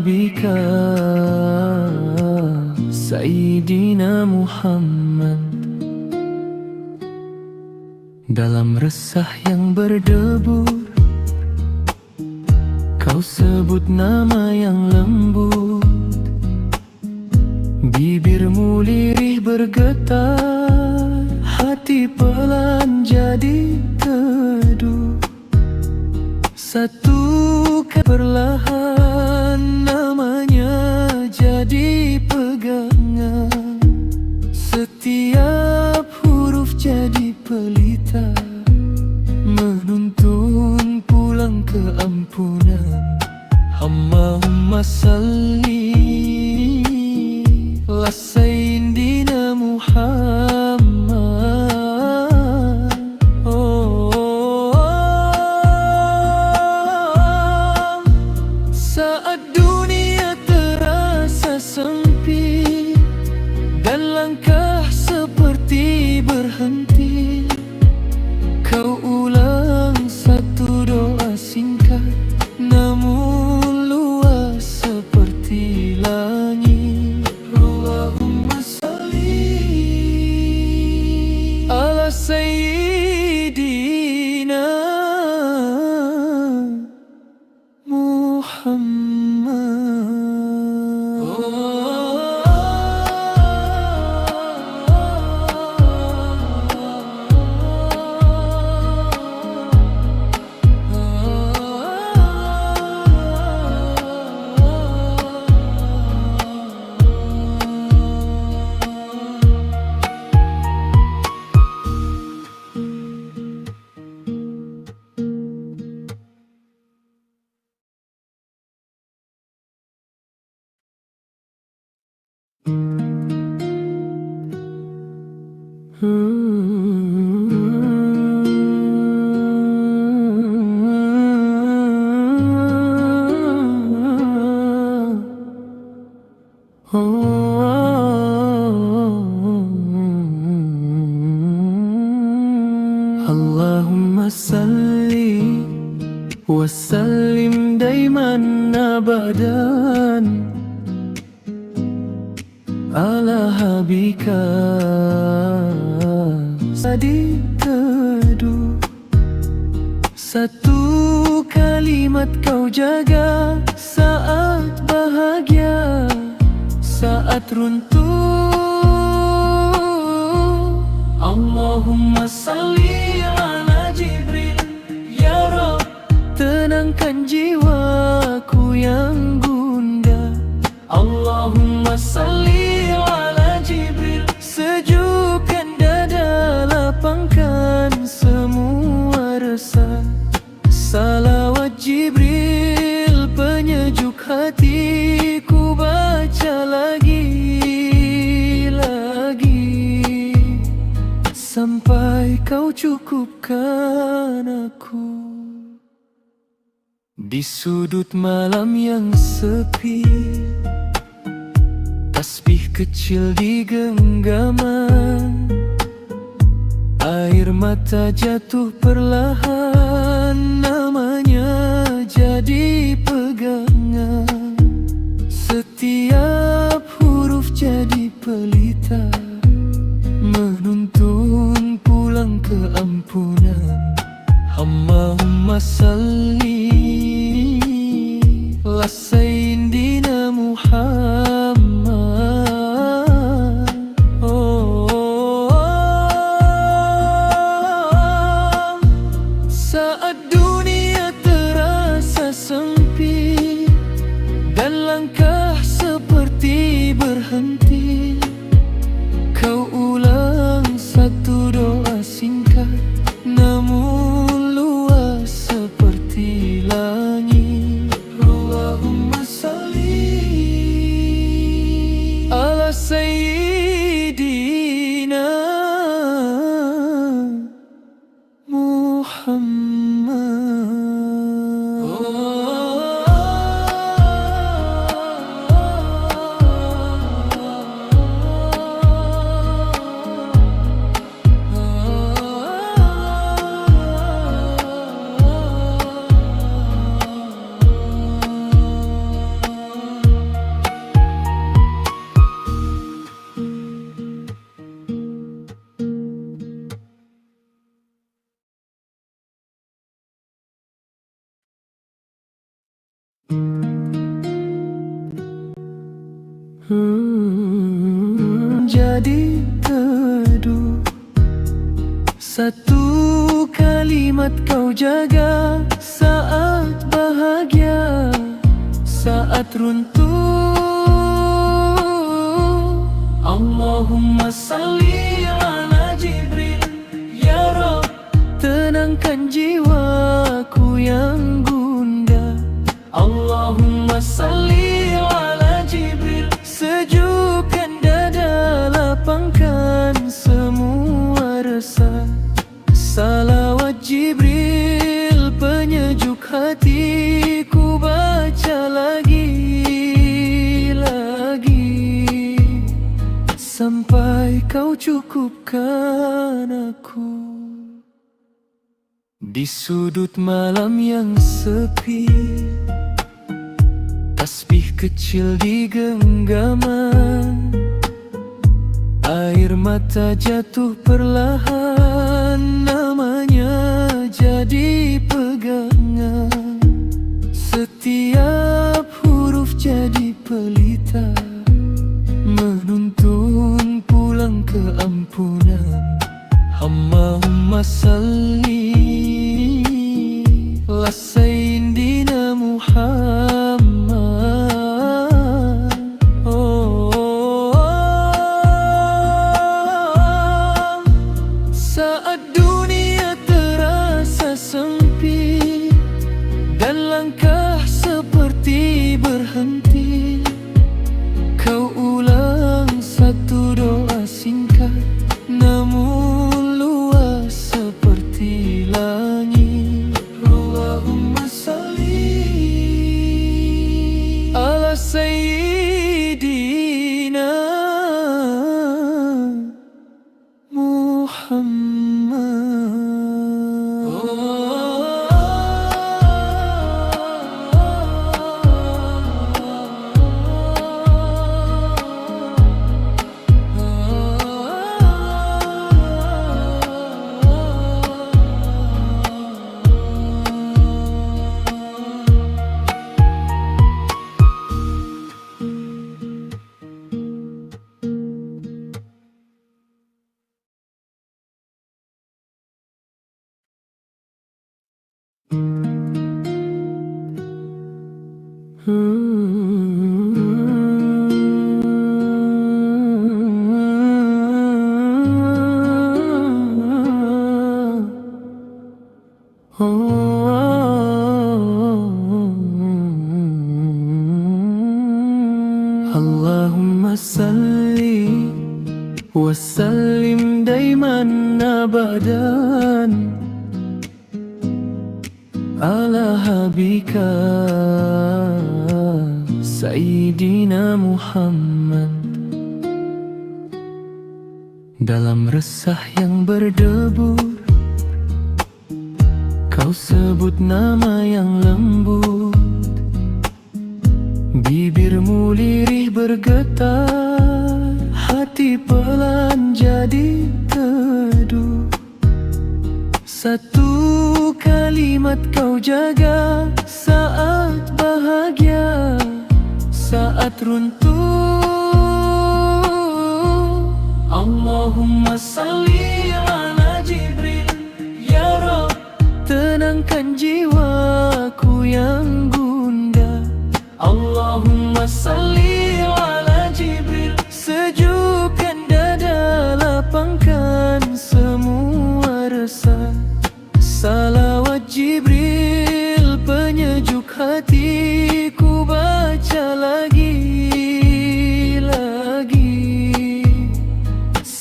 بك Sayyidina Muhammad Dalam resah yang berdebur. Kau sebut nama yang lembut. Bibirmu lirih bergetar. Hati pelan jadi teduh Satu perlahan namanya jadi Allahumma salli wa sallim daiman abadan ala habika. Sadi teduh Satu kalimat kau jaga Saat bahagia Saat runtuh. Allahumma salli ala Jibril. Ya Rab Tenangkan jiwaku yang gundah. Allahumma Sampai kau cukupkan aku. Di sudut malam yang sepi Tasbih kecil di genggaman. Air mata jatuh perlahan Namanya jadi pegangan. Setiap huruf jadi pelita pulang ke ampunan Allahumma salli La Hmm, jadi teduh. Satu kalimat kau jaga Saat bahagia Saat runtuh. Allahumma salli ala Jibril. Ya Rab Tenangkan jiwaku yang gundah. Allahumma Di sudut malam yang sepi Tasbih kecil di genggaman. Air mata jatuh perlahan Namanya jadi pegangan. Setiap huruf jadi pelita Menuntun pulang ke ampunan Allahumma salli Say Allahumma ala habika Sayyidina Muhammad Dalam resah yang berdebur Kau sebut nama yang lembut. Bibirmu lirih bergetar Hati pelan jadi teduh. Satu kalimat kau jaga Saat bahagia Saat runtuh. Allahumma salli ala Jibril. Ya Rab Tenangkan jiwaku yang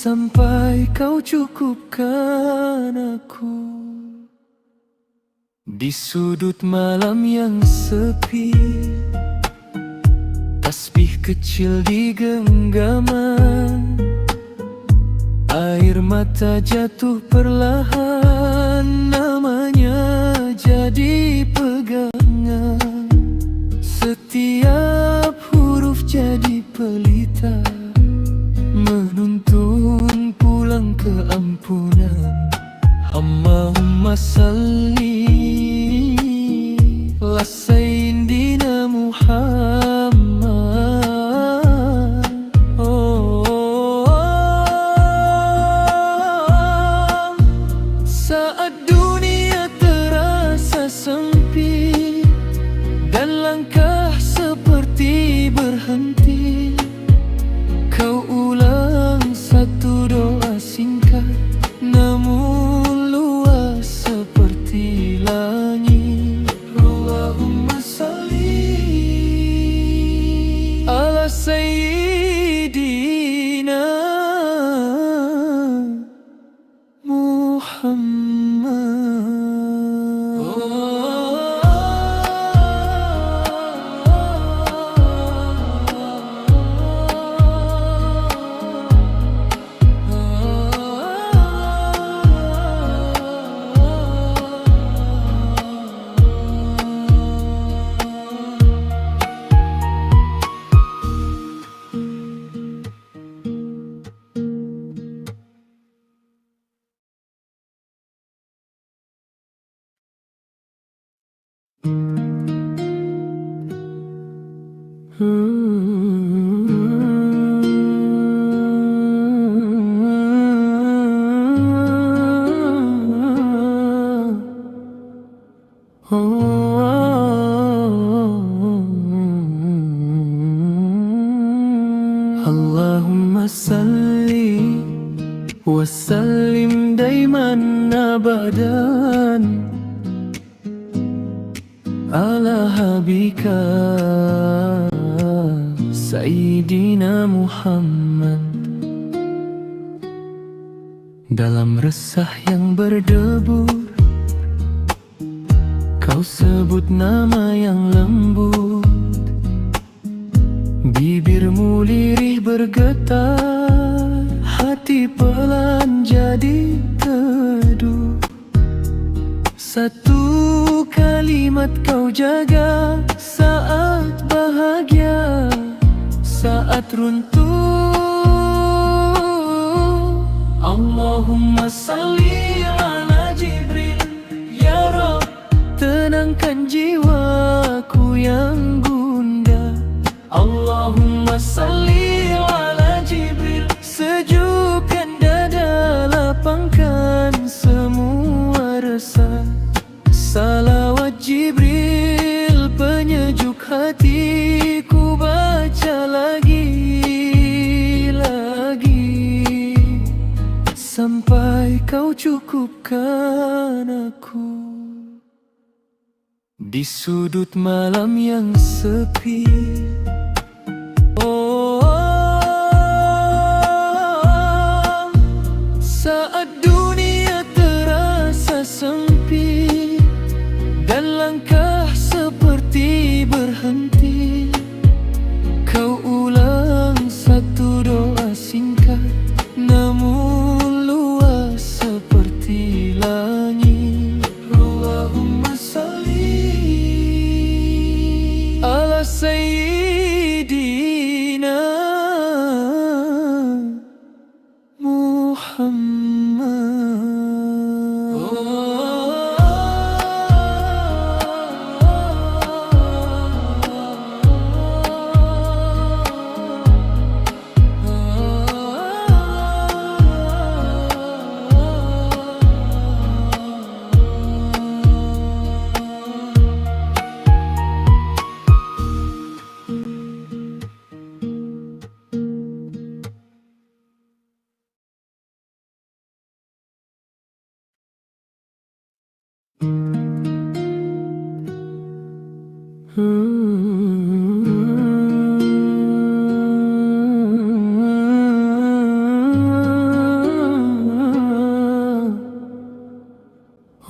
Sampai kau cukupkan aku. Di sudut malam yang sepi Tasbih kecil di genggaman. Air mata jatuh perlahan Namanya jadi pegangan. Setiap huruf jadi pelita pulang ke ampunan Allahumma salli La اللهم صل وسلم دايما ابدا على حبيبك سيدنا محمد Dalam resah yang berdebur Kau sebut nama yang lembut Bibirmu lirih bergetar Hati pelan jadi teduh. Satu kalimat kau jaga Saat bahagia Saat runtuh. Allahumma salli ala Jibril Ya Rab Tenangkan jiwaku yang gundah Allahumma salli ala Jibril. Sejukkan dada lapangkan semua resah Salawat Jibril penyejuk hatiku baca lagi lagi. Sampai kau cukupkan aku. Di sudut malam yang sepi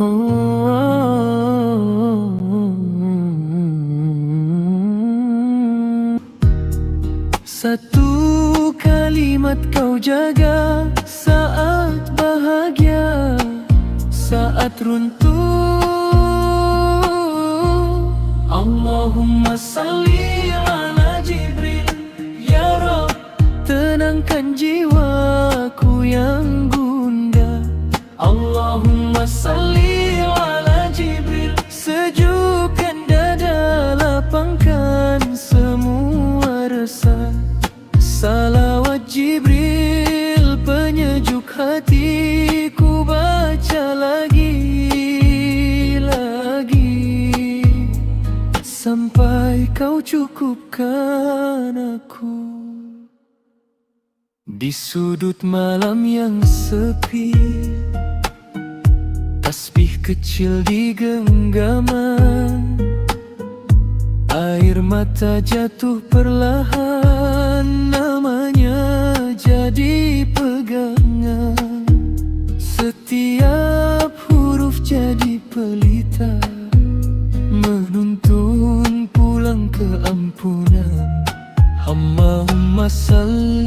Satu kalimat kau jaga aku. Di sudut malam yang sepi tasbih kecil di genggaman. Air mata jatuh perlahan Namanya jadi Allahumma salli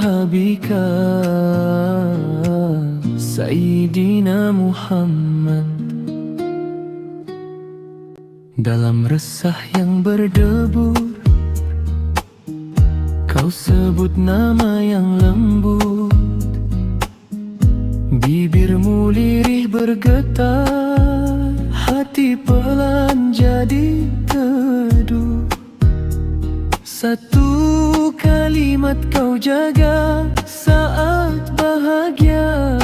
habika Sayyidina Muhammad. Dalam resah yang berdebur Kau sebut nama yang lembut. Bibirmu lirih bergetar Hati pelan jadi teduh satu kalimat kau jaga saat bahagia.